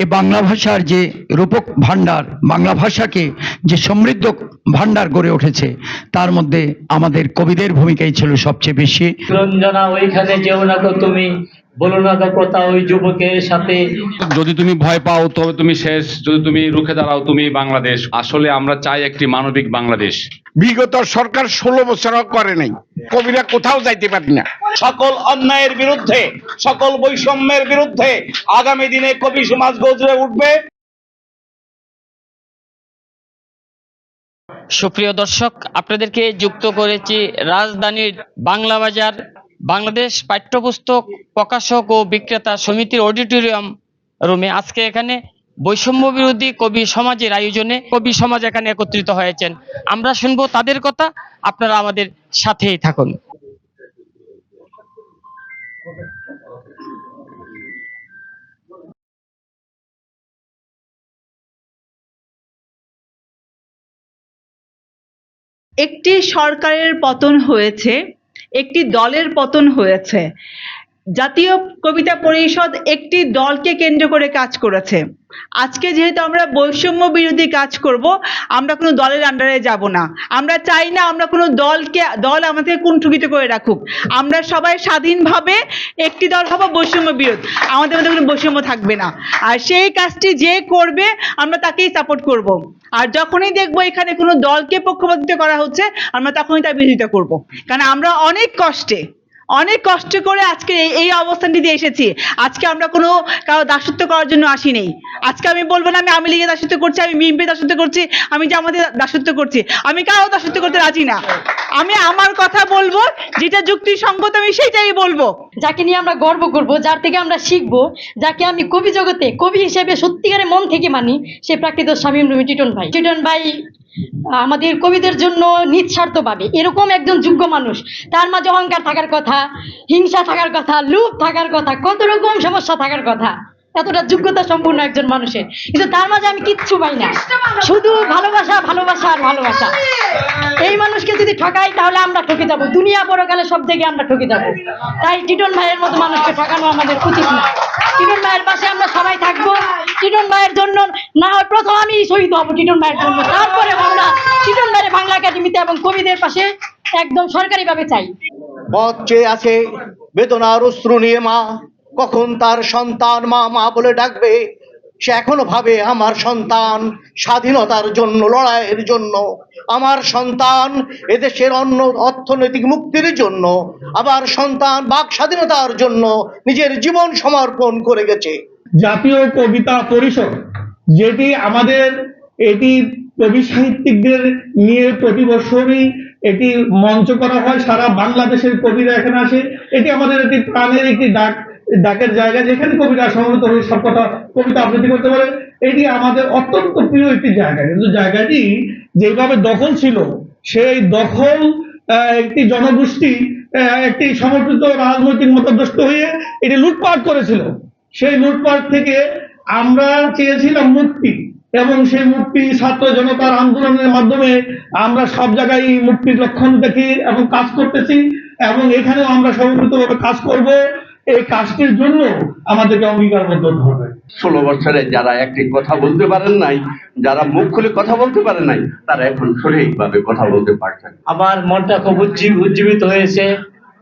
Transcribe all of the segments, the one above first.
এ বাংলা ভাষার যে রূপক ভাণ্ডার বাংলা ভাষাকে যে সমৃদ্ধ ভাণ্ডার গড়ে উঠেছে তার মধ্যে আমাদের কবিদের ভূমিকাই ছিল সবচেয়ে বেশি। রঞ্জনা ওইখানে যেও না গো তুমি। বলো না গো কথা ওই যুবকের সাথে। যদি তুমি ভয় পাও তবে তুমি শেষ। যদি তুমি রুখে দাঁড়াও তুমি বাংলাদেশ। আসলে আমরা চাই একটি মানবিক বাংলাদেশ। বিগত সরকার ষোলো বছরও করে নাই। কবিরা কোথাও যাইতে পারি না। সকল অন্যায়ের বিরুদ্ধে সকল বৈষম্যের বিরুদ্ধে আগামী দিনে কবি সমাজ গজরে উঠবে। সুপ্রিয় দর্শক আপনাদেরকে যুক্ত করেছি রাজধানীর বাংলা বাজার বাংলাদেশ পাঠ্যপুস্তক প্রকাশক ও বিক্রেতা সমিতির অডিটোরিয়াম রুমে। আজকে এখানে বৈষম্য বিরোধী কবি সমাজের আয়োজনে কবি সমাজ এখানে একত্রিত হয়েছেন। আমরা শুনব তাদের কথা, আপনারা আমাদের সাথেই থাকুন। একটি সরকারের পতন হয়েছে, একটি দলের পতন হয়েছে। জাতীয় কবিতা পরিষদ একটি দলকে কেন্দ্র করে কাজ করেছে। আজকে যেহেতু আমরা বৈষম্য বিরোধী কাজ করব, আমরা কোনো দলের আন্ডারে যাব না। আমরা চাই না আমরা কোনো দলকে, দল আমাদের কুণ্ঠিত করে রাখুক। আমরা সবাই স্বাধীনভাবে একটি দল হব বৈষম্য বিরোধ। আমাদের মধ্যে কোনো বৈষম্য থাকবে না। আর সেই কাজটি যে করবে, আমরা তাকেই সাপোর্ট করব। আর যখনই দেখব এখানে কোনো দলকে পক্ষপাতিত্ব করা হচ্ছে, আমরা তখনই তার বিরোধিতা করব। কারণ আমরা অনেক কষ্টে অনেক কষ্ট করে আজকে এই- অবস্থানটিতে এসেছি। আজকে আমরা কোনো কারও দাসত্ব করার জন্য আসি নেই। আজকে আমি বলব না, আমি আওয়ামী লীগের দাসত্ব করছি, আমি বিএনপি দাসত্ব করছি, আমি যে আমাদের দাসত্ব করছি। আমি কারও দাসত্ব করতে রাজি না। আমি আমার কথা বলব, যেটা যুক্তি যুক্তিসঙ্গত আমি সেটাই বলব। যাকে নিয়ে আমরা গর্ব করব, যার থেকে আমরা শিখব, যাকে আমি কবি জগতে, কবি হিসেবে সত্যিকারের মন থেকে মানি, সে প্রাকৃত রুমি টিটন ভাই। টিটন ভাই আমাদের কবিদের জন্য নিঃস্বার্থভাবে, এরকম একজন যোগ্য মানুষ, তার মাঝে অহংকার থাকার কথা, হিংসা থাকার কথা লোভ থাকার কথা, কত রকম সমস্যা থাকার কথা। এতটা যোগ্যতা সম্পূর্ণ একজন মানুষের। কিন্তু তার মাঝে আমি কিচ্ছু পাই না। শুধু ভালোবাসা ভালোবাসা আর ভালোবাসা। এই মানুষকে যদি ঠকাই তাহলে আমরা ঠকে যাব। দুনিয়া পরকালে সব থেকে আমরা ঠকে যাব। তাই টিটন ভাইয়ের মতো মানুষকে ঠকানো আমাদের উচিত না। টিটন ভাইয়ের পাশে আমরা সবাই থাকব। টিটন ভাইয়ের জন্য না হয় প্রথম আমি শহীদ হব টিটন ভাইয়ের জন্য। তারপরে আমরা টিটন ভাইয়ের বাংলা একাডেমিতে এবং কবিদের পাশে একদম সরকারিভাবে চাই। পথ চেয়ে আছে বেদনার অশ্রু নিয়ে মা। কখন তার সন্তান মা মা বলে ডাকবে? সে এখনও ভাবে, আমার সন্তান স্বাধীনতার জন্য, লড়াইয়ের জন্য, আমার সন্তান এদেশের অন্য অর্থনৈতিক মুক্তির জন্য আবার সন্তান বাক স্বাধীনতার জন্য নিজের জীবন সমর্পণ করে গেছে। জাতীয় কবিতা পরিষদ, যেটি আমাদের এটি কবি সাহিত্যিকদের নিয়ে প্রতি বছরই এটি মঞ্চ করা হয়, সারা বাংলাদেশের কবিরা এখানে আসে। এটি আমাদের একটি প্রাণের একটি ডাক। ডাকের জায়গা যেখানে কবিতা সমবেত হয়ে সব কথা কবিতা আবৃত্তি করতে পারে এটি আমাদের অত্যন্ত প্রিয় একটি জায়গা। কিন্তু জায়গাটি যেভাবে দখল ছিল, সেই দখল একটি জনগোষ্ঠী একটি সমর্পিত রাজনৈতিক মতাদষ্ট হয়ে এটি লুটপাট করেছিল। সেই লুটপাট থেকে আমরা চেয়েছিলাম মুক্তি এবং সেই মুক্তি ছাত্র জনতার আন্দোলনের মাধ্যমে আমরা সব জায়গায় মুক্তির লক্ষণ দেখি এবং কাজ করতেছি এবং এখানেও আমরা সমন্বিতভাবে কাজ করব। এই কাজটির জন্য আমাদেরকে অঙ্গীকারবদ্ধ হতে হবে। ষোলো বছরে যারা একটি কথা বলতে পারেন নাই যারা মুখ খুলে কথা বলতে পারে নাই তারা এখন সঠিকভাবে কথা বলতে পারছেন। আমার মনটা খুব উজ্জীব উজ্জীবিত হয়েছে।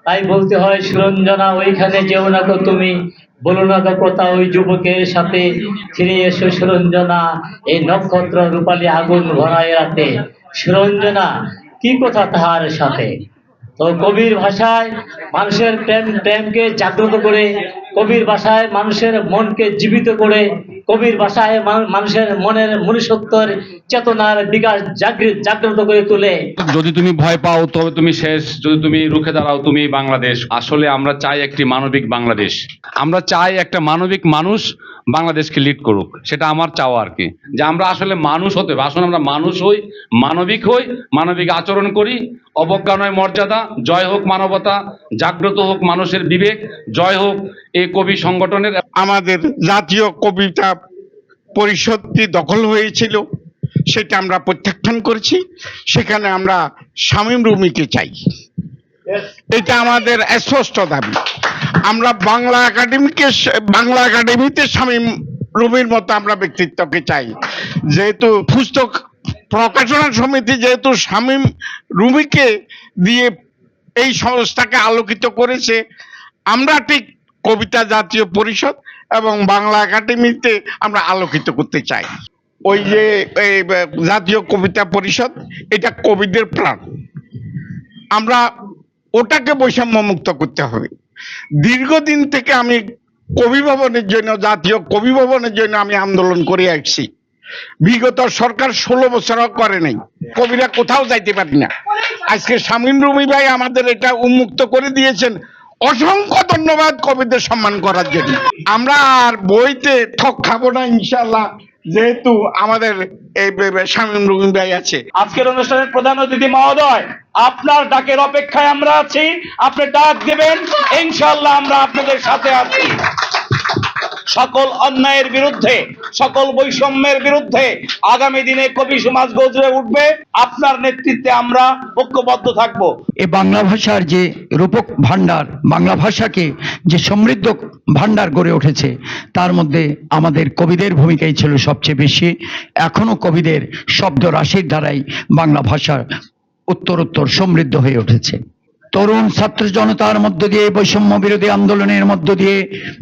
তাই বলতে হয় সুরঞ্জনা ওইখানে যেও না গো তুমি। বলো না তো কথা ওই যুবকের সাথে। ফিরে এসো সুরঞ্জনা এই নক্ষত্র রূপালী আগুন ভরায় রাতে। সুরঞ্জনা কি কথা তাহার সাথে? তো কবির ভাষায় মানুষের প্রেম প্রেমকে জাগ্রত করে কবির ভাষায় মানুষের মনকে জীবিত করে, কবির ভাষায় মানুষের মনের মনুষ্যত্বের চেতনার বিকাশ জাগৃত জাগ্রত করে তোলে। যদি তুমি ভয় পাও, তবে তুমি শেষ। যদি তুমি রুখে দাঁড়াও, তুমি বাংলাদেশ। আসলে আমরা চাই একটি মানবিক বাংলাদেশ। আমরা চাই একটা মানবিক মানুষ বাংলাদেশকে লিড করুক। সেটা আমার চাওয়া আর কি। যে আমরা আসলে মানুষ হতে হবে। আসলে আমরা মানুষ হই, মানবিক হই, মানবিক আচরণ করি। অবজ্ঞা নয় মর্যাদা, জয় হোক মানবতা, জাগ্রত হোক মানুষের বিবেক, জয় হোক এই কবি সংগঠনের আমাদের জাতীয় কবিতা পরিষদটি দখল হয়েছিল, সেটা আমরা প্রত্যাখ্যান করেছি, সেখানে আমরা শামীম রুমিকে চাই। এটা আমাদের স্পষ্ট দাবি। আমরা বাংলা একাডেমিকে বাংলা একাডেমিতে শামীম রুমির মতো আমরা ব্যক্তিত্বকে চাই। যেহেতু পুস্তক প্রকাশনা সমিতি যেহেতু শামীম রুমিকে দিয়ে এই সংস্থাকে আলোকিত করেছে, আমরা ঠিক কবিতা জাতীয় পরিষদ এবং বাংলা একাডেমিতে আমরা আলোকিত করতে চাই। ওই যে জাতীয় কবিতা পরিষদ, এটা কবিদের প্রাণ। আমরা ওটাকে বৈষম্য মুক্ত করতে হবে। দীর্ঘদিন থেকে আমি কবি ভবনের জন্য, জাতীয় কবি ভবনের জন্য আমি আন্দোলন করে আসছি। বিগত সরকার ষোলো বছরও করে নাই। কবিরা কোথাও যাইতে পারি না। আজকে শামীম রুমি ভাই আমাদের এটা উন্মুক্ত করে দিয়েছেন। অসংখ্য ধন্যবাদ কবিদের সম্মান করার জন্য। আমরা আর বইতে ঠক খাব না ইনশাল্লাহ যেহেতু আমাদের এই স্বামী রুমি ভাই আছে। আজকের অনুষ্ঠানের প্রধান অতিথি মহোদয়, আপনার ডাকের অপেক্ষায় আমরা আছি, আপনি ডাক দেবেন ইনশাল্লাহ আমরা আপনাদের সাথে আছি। সকল অন্যায়ের বিরুদ্ধে, সকল বৈষম্যের বিরুদ্ধে আগামী দিনে কবি সমাজ গজরে উঠবে। আপনার নেতৃত্বে আমরা ঐক্যবদ্ধ থাকব। এ বাংলা ভাষার যে রূপক ভাণ্ডার, বাংলা ভাষাকে যে সমৃদ্ধ ভাণ্ডার গড়ে উঠেছে, তার মধ্যে আমাদের কবিদের ভূমিকাই ছিল সবচেয়ে বেশি। এখনও কবিদের শব্দ রাশির দ্বারাই বাংলা ভাষা উত্তরোত্তর সমৃদ্ধ হয়ে উঠেছে। তরুণ ছাত্র জনতার মধ্য দিয়ে, বৈষম্য বিরোধী আন্দোলনের মধ্য দিয়ে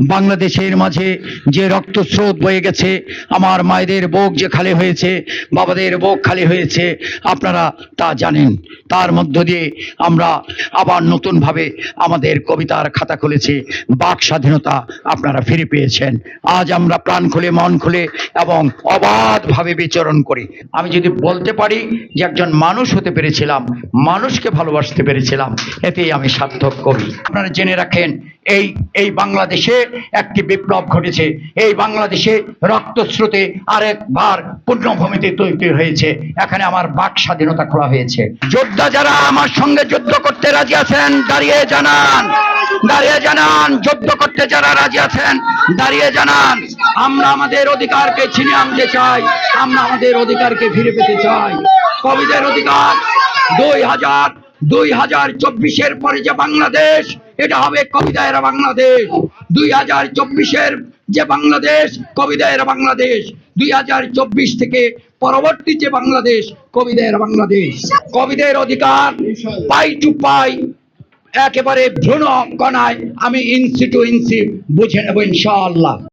বাংলাদেশের মাঝে যে রক্তস্রোত বয়ে গেছে, আমার মায়েদের বুক যে খালি হয়েছে, বাবাদের বুক খালি হয়েছে, আপনারা তা জানেন। তার মধ্য দিয়ে আমরা আবার নতুনভাবে আমাদের কবিতার খাতা খুলেছি, বাক স্বাধীনতা আপনারা ফিরে পেয়েছেন। আজ আমরা প্রাণ খুলে, মন খুলে এবং অবাধভাবে বিচরণ করি। আমি যদি বলতে পারি যে একজন মানুষ হতে পেরেছিলাম, মানুষকে ভালোবাসতে পেরেছিলাম এতেই আমি সার্থক করি আপনারা জেনে রাখেন, এই এই বাংলাদেশে একটি বিপ্লব ঘটেছে। এই বাংলাদেশে রক্তস্রোতে আরেকবার পূর্ণভূমিতে তৈরি হয়েছে। এখানে আমার বাক স্বাধীনতা খোলা হয়েছে। যোদ্ধা যারা আমার সঙ্গে যুদ্ধ করতে রাজি আছেন, দাঁড়িয়ে জানান দাঁড়িয়ে জানান, যুদ্ধ করতে যারা রাজি আছেন, দাঁড়িয়ে জানান। আমরা আমাদের অধিকারকে ছিনিয়ে আনতে চাই, আমরা আমাদের অধিকারকে ফিরে পেতে চাই। কবিদের অধিকার দুই হাজার দুই হাজার চব্বিশের পরে যে বাংলাদেশ, এটা হবে বাংলাদেশ। দুই হাজার চব্বিশের যে বাংলাদেশ বাংলাদেশ। দুই হাজার চব্বিশ থেকে পরবর্তী যে বাংলাদেশ কবিদের বাংলাদেশ। কবিদের অধিকার পাই টু পাই, একেবারে ভ্রূণ কণায় আমি ইঞ্চি টু ইঞ্চি বুঝে নেব ইনশাআল্লাহ।